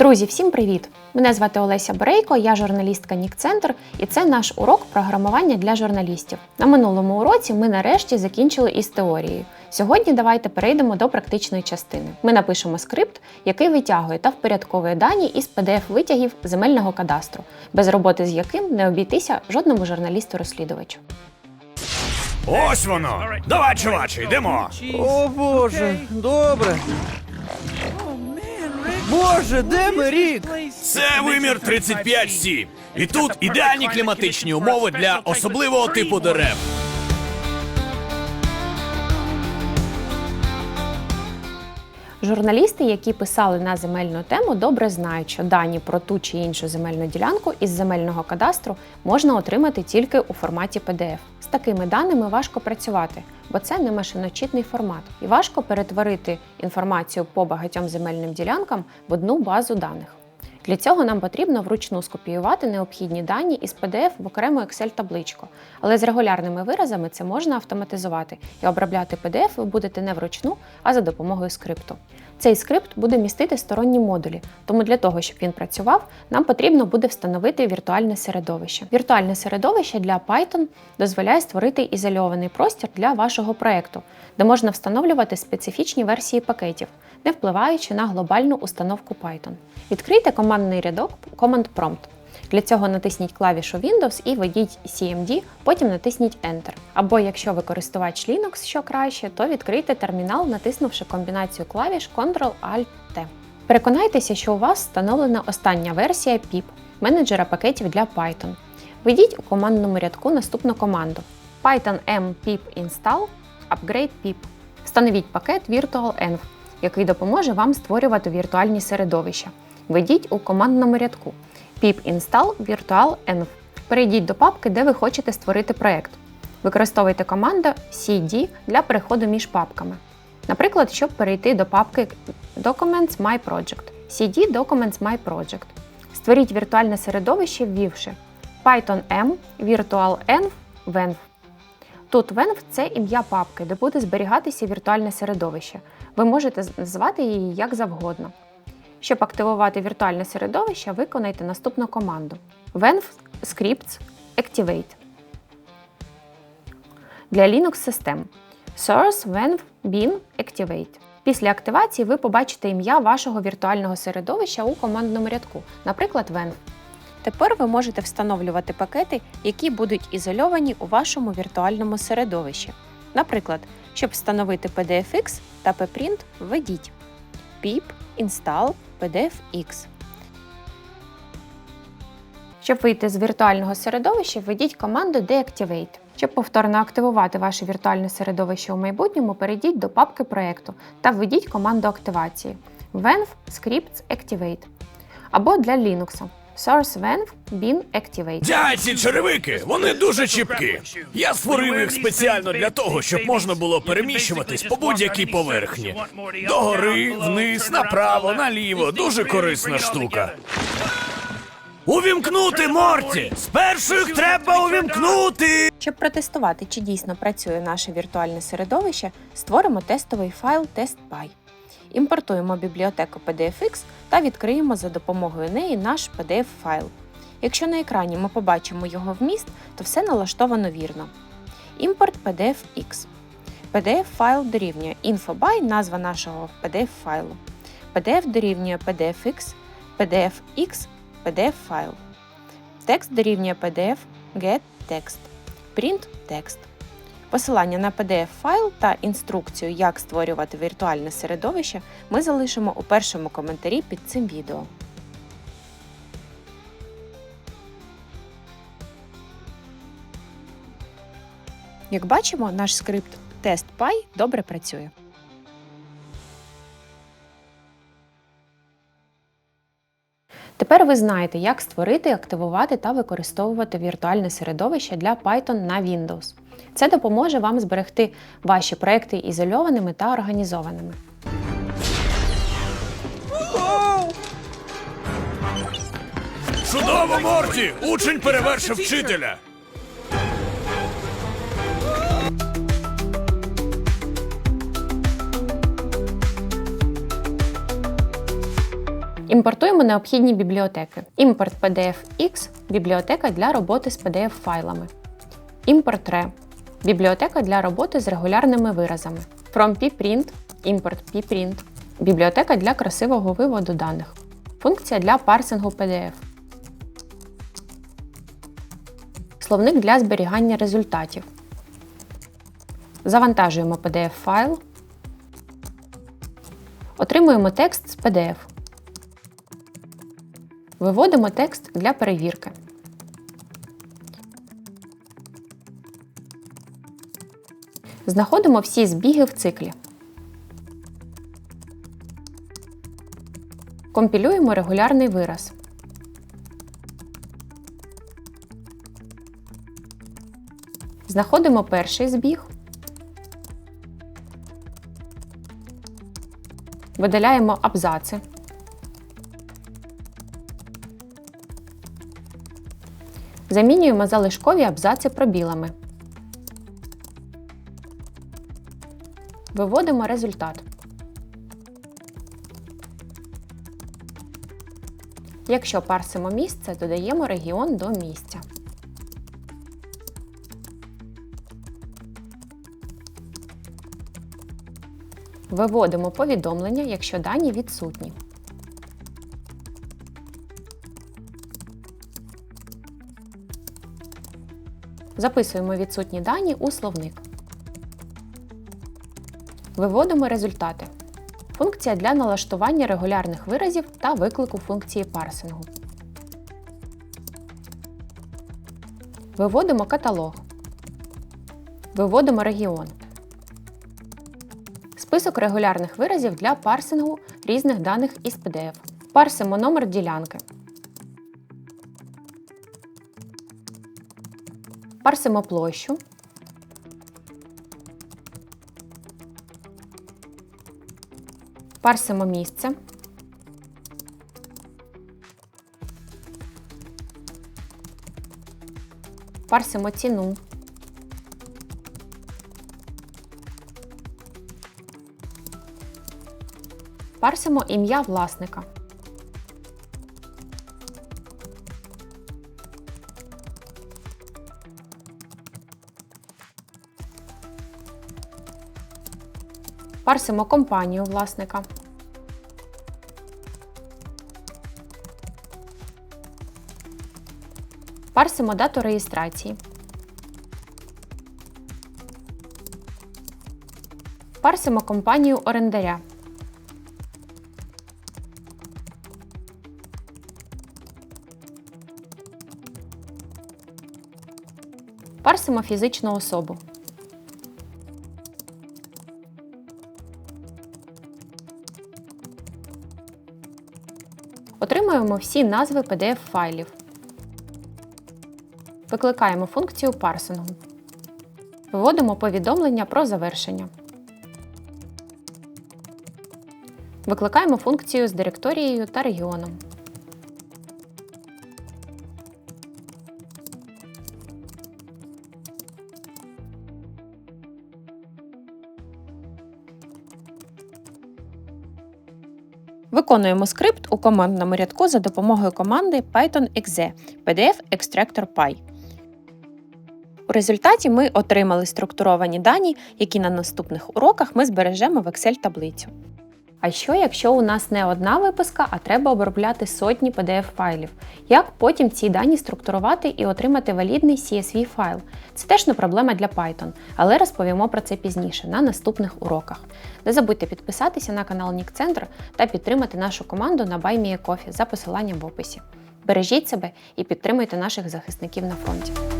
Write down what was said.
Друзі, всім привіт! Мене звати Олеся Борейко, я журналістка Нікцентр, і це наш урок програмування для журналістів. На минулому уроці ми нарешті закінчили із теорією. Сьогодні давайте перейдемо до практичної частини. Ми напишемо скрипт, який витягує та впорядковує дані із PDF-витягів земельного кадастру, без роботи з яким не обійтися жодному журналісту-розслідувачу. Ось воно! Давай, чуваче, йдемо! О боже, добре. Боже, де ми рік? Це вимір 35 сі. І тут ідеальні кліматичні умови для особливого типу дерев. Журналісти, які писали на земельну тему, добре знають, що дані про ту чи іншу земельну ділянку із земельного кадастру можна отримати тільки у форматі PDF. З такими даними важко працювати, бо це не машиночитний формат, і важко перетворити інформацію по багатьом земельним ділянкам в одну базу даних. Для цього нам потрібно вручну скопіювати необхідні дані із PDF в окрему Excel-табличку, але з регулярними виразами це можна автоматизувати і обробляти PDF ви будете не вручну, а за допомогою скрипту. Цей скрипт буде містити сторонні модулі, тому для того, щоб він працював, нам потрібно буде встановити віртуальне середовище. Віртуальне середовище для Python дозволяє створити ізольований простір для вашого проекту, де можна встановлювати специфічні версії пакетів, не впливаючи на глобальну установку Python. Відкрийте командний рядок Command Prompt. Для цього натисніть клавішу Windows і введіть CMD, потім натисніть Enter. Або якщо ви користувач Linux, що краще, то відкрийте термінал, натиснувши комбінацію клавіш Ctrl-Alt-T. Переконайтеся, що у вас встановлена остання версія PIP менеджера пакетів для Python. Введіть у командному рядку наступну команду Python m pip install upgrade pip. Встановіть пакет virtualenv, який допоможе вам створювати віртуальні середовища. Введіть у командному рядку pip install virtualenv. Перейдіть до папки, де ви хочете створити проект. Використовуйте команду cd для переходу між папками. Наприклад, щоб перейти до папки Documents My Project. cd Documents My Project. Створіть віртуальне середовище, ввівши Python M virtualenv venv. Тут venv – це ім'я папки, де буде зберігатися віртуальне середовище. Ви можете назвати її як завгодно. Щоб активувати віртуальне середовище, виконайте наступну команду: venv scripts activate. Для Linux систем source venv bin activate. Після активації ви побачите ім'я вашого віртуального середовища у командному рядку, наприклад, venv. Тепер ви можете встановлювати пакети, які будуть ізольовані у вашому віртуальному середовищі. Наприклад, щоб встановити PDFX та pprint, введіть pip install pdfx. Щоб вийти з віртуального середовища, введіть команду Deactivate. Щоб повторно активувати ваше віртуальне середовище у майбутньому, перейдіть до папки проєкту та введіть команду активації venv scripts activate або для Linux source venv bin activate. Дядь, ці черевики, вони дуже чіпкі. Я створив їх спеціально для того, щоб можна було переміщуватись по будь-якій поверхні. Догори, вниз, направо, наліво. Дуже корисна штука. Увімкнути, Морті! Спершу їх треба увімкнути! Щоб протестувати, чи дійсно працює наше віртуальне середовище, створимо тестовий файл test.py. Імпортуємо бібліотеку PDFX та відкриємо за допомогою неї наш PDF-файл. Якщо на екрані ми побачимо його вміст, то все налаштовано вірно. Імпорт PDFX. PDF-файл дорівнює info.by, назва нашого PDF-файлу. PDF дорівнює PDFX, PDFX, PDF-файл. Текст дорівнює PDF, get text. Print text. Посилання на PDF-файл та інструкцію, як створювати віртуальне середовище, ми залишимо у першому коментарі під цим відео. Як бачимо, наш скрипт TestPy добре працює. Тепер ви знаєте, як створити, активувати та використовувати віртуальне середовище для Python на Windows. Це допоможе вам зберегти ваші проекти ізольованими та організованими. Чудово, Морті! Учень перевершив вчителя! Імпортуємо необхідні бібліотеки. Імпорт PDFX – бібліотека для роботи з PDF-файлами. Імпорт RE – бібліотека для роботи з регулярними виразами. From pprint – імпорт pprint – бібліотека для красивого виводу даних. Функція для парсингу PDF. Словник для зберігання результатів. Завантажуємо PDF-файл. Отримуємо текст з PDF. Виводимо текст для перевірки. Знаходимо всі збіги в циклі. Компілюємо регулярний вираз. Знаходимо перший збіг. Видаляємо абзаци. Замінюємо залишкові абзаци пробілами. Виводимо результат. Якщо парсимо місце, додаємо регіон до місця. Виводимо повідомлення, якщо дані відсутні. Записуємо відсутні дані у словник. Виводимо результати. Функція для налаштування регулярних виразів та виклику функції парсингу. Виводимо каталог. Виводимо регіон. Список регулярних виразів для парсингу різних даних із PDF. Парсимо номер ділянки. Парсимо площу. Парсимо місце. Парсимо ціну. Парсимо ім'я власника. Парсимо компанію власника. Парсимо дату реєстрації. Парсимо компанію орендаря. Парсимо фізичну особу. Отримуємо всі назви PDF-файлів. Викликаємо функцію парсингу. Виводимо повідомлення про завершення. Викликаємо функцію з директорією та регіоном. Виконуємо скрипт у командному рядку за допомогою команди Python.exe PDF Extractor Py. У результаті ми отримали структуровані дані, які на наступних уроках ми збережемо в Excel-таблицю. А що, якщо у нас не одна виписка, а треба обробляти сотні PDF-файлів? Як потім ці дані структурувати і отримати валідний CSV файл? Це теж не проблема для Python, але розповімо про це пізніше на наступних уроках. Не забудьте підписатися на канал Нікцентр та підтримати нашу команду на BuyMeACoffee за посиланням в описі. Бережіть себе і підтримуйте наших захисників на фронті.